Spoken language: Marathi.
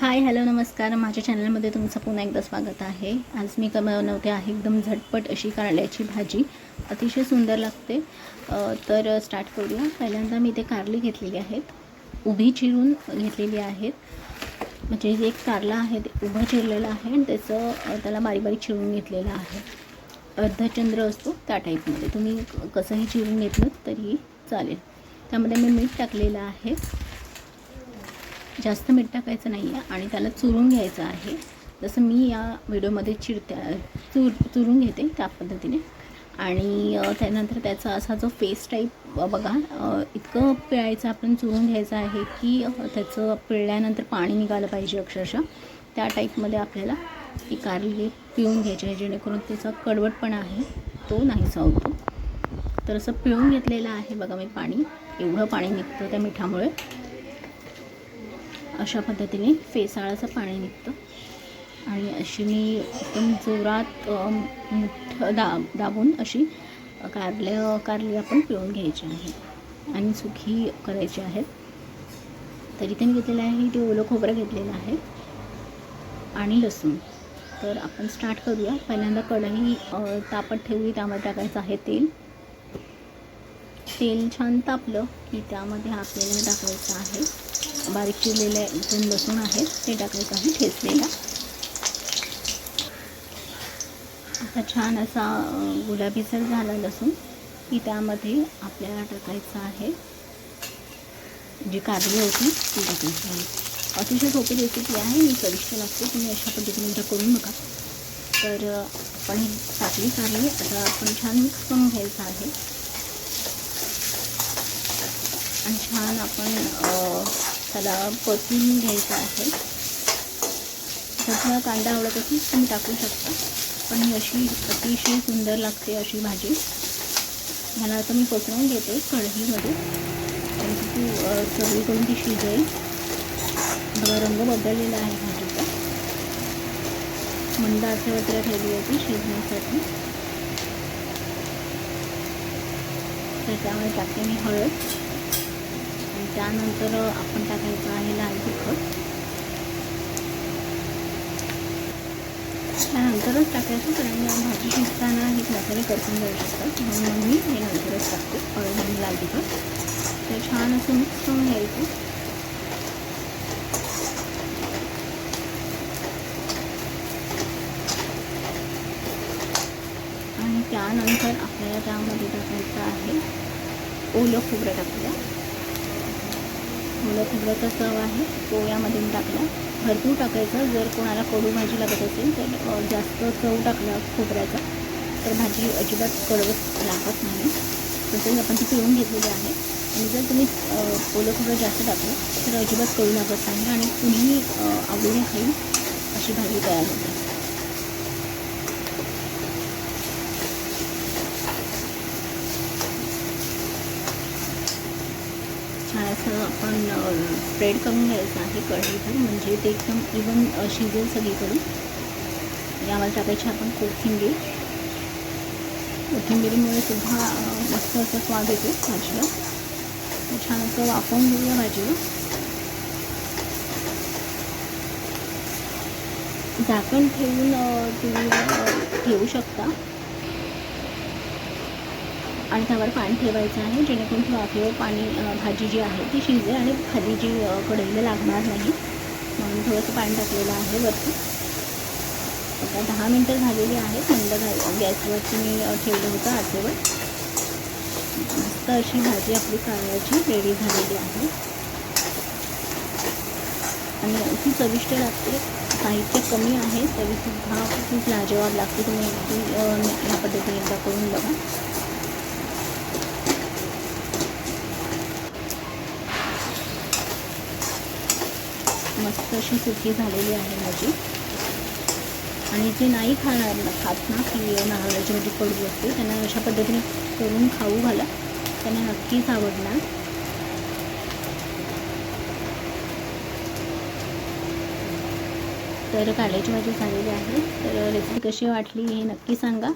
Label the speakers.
Speaker 1: हाय हॅलो नमस्कार. माझ्या चॅनलमध्ये तुमचं पुन्हा एकदा स्वागत आहे. आज मी बनवते आहे एकदम झटपट अशी कारल्याची भाजी. अतिशय सुंदर लागते. तर स्टार्ट करूया. पहिल्यांदा मी ते कारली घेतलेली आहेत. उभी चिरून घेतलेली आहेत. म्हणजे जे एक कारला आहे ते उभं चिरलेलं आहे आणि त्याचं त्याला बारीक बारीक चिरून घेतलेलं आहे. अर्धचंद्र असतो त्या टाईपमध्ये तुम्ही कसंही चिरून घेतलं तरी चालेल. त्यामध्ये मी मीठ टाकलेलं आहे. जास्त मीठ टाकायचं नाही आहे आणि त्याला चुरून घ्यायचं आहे. जसं मी या व्हिडिओमध्ये चिरत्या चुर चुरून घेते त्या पद्धतीने. आणि त्यानंतर त्याचा असा जो फेस टाईप बघा इतकं पिळायचं आपण चुरून घ्यायचं आहे की त्याचं पिळल्यानंतर पाणी निघालं पाहिजे अक्षरशः. त्या टाईपमध्ये आपल्याला ती कारली पिळून घ्यायची आहे जेणेकरून त्याचा कडवटपणा आहे तो नाहीसा होतो. तर असं पिळून घेतलेलं आहे बघा मी पाणी. एवढं पाणी निघतं त्या मिठामुळे. अशा पद्धतीने फेसाळाचं पाणी निघतं. आणि अशी मी एकदम जोरात अ, दा दाबून अशी कारले कारली आपण पिळून घ्यायची आहे. आणि सुखी करायची आहेत तरी ते मी घेतलेलं आहे ते ओलं खोबरं घेतलेलं आहे. आणि लसूण. तर आपण स्टार्ट करूया. पहिल्यांदा कढई तापत ठेवली त्यामध्ये टाकायचं आहे तेल. तेल छान तापलं की त्यामध्ये आपल्याला टाकायचं आहे. बारीक चिरलेले दोन लसूण आहेत ते टाकायचं आहे ठेचलेला. आता छान असा गुलाबीसर झाला लसूण. की त्यामध्ये आपल्याला टाकायचं आहे. जी कारली होती ती टाकायची आहे अतिशय सोपी रेसिपी आहे मी चविष्ट लागते तुम्ही अशा पद्धतीने एकदा करून बघा. तर आपण ही टाकली कारली आता आपण छान मिक्स करून घ्यायचं आहे. आणि छान आपण त्याला परतून घ्यायचं आहे. जर तुम्हाला कांदा आवडत असेल तुम्ही टाकू शकता. पण ही अशी अतिशय सुंदर लागते अशी भाजी. ह्याला आता मी पसरवून घेते कढईमध्ये. आणि ती अ, सगळीकडून ती शिजेल. बघा रंग बदललेला आहे भाजीचा. मंद आचेवर त्याला ठेवली होती शिजण्यासाठी. तर त्यामुळे टाकते मी हळद. त्यानंतर आपण टाकायचं आहे लाल तिखट. त्यानंतरच टाकायचं कारण भाजी शिजताना हे मसाले करून जाऊ शकतात. म्हणून मग मी हे नंतरच टाकते हळद आणि लाल तिखट. तर छान असं मिक्स करून घ्यायचं. आणि त्यानंतर आपल्याला त्यामध्ये टाकायचं आहे ओलं खोबरं टाकूया. ओलं खोबऱ्याचा चव आहे तो यामध्ये मी टाकला. भरपूर टाकायचं जर कोणाला कडू भाजी लागत असेल तर जास्त चव टाकला खोबऱ्याचा तर भाजी अजिबात कडवत लागत नाही. तसंच आपण ती पिळून घेतलेली आहे. आणि जर तुम्ही ओलं खोबरं जास्त टाकलं तर अजिबात कडू लागत नाही आणि तुम्ही आवडीने खाईल अशी भाजी तयार होते छान असं आपण स्प्रेड करून घ्यायचं आहे कढईवर म्हणजे ते एकदम इवन शिजेल सगळीकडून. यामध्ये टाकायची आपण कोथिंबीर कोथिंबीरीमुळे सुद्धा मस्त असा स्वाद येतो भाजीला छान असं वाफवून घेऊया भाजीला. झाकण ठेवून तुम्ही ठेवू शकता. आणि त्यावर पाणी ठेवायचं आहे जेणेकरून तो आपलं पाणी भाजी जी आहे ती शिजेल आणि खाली जी कढईला लागणार नाही. म्हणून थोडंसं पाणी टाकलेलं आहे वरती. आता दहा मिनटं झालेली आहेत थंड घाल गॅसवरती मी ठेवलं होतं आचेवर. मस्त अशी भाजी आपली कारळ्याची रेडी झालेली आहे. आणि ती चविष्ट लागते साहित्य कमी आहे तरीसुद्धा खूप लाजवाब लागते तुम्ही या पद्धतीने एकदा करून बघा. मस्त अशी सुकी झालेली आहे भाजी. आणि जे नाही खाणार खात ना की नारळाची भाजी कडू असते त्यांना अशा पद्धतीने करून खाऊ घाला. त्यांना नक्कीच आवडणार. तर कारल्याची भाजी झालेली आहे. तर रेसिपी कशी वाटली हे नक्की सांगा.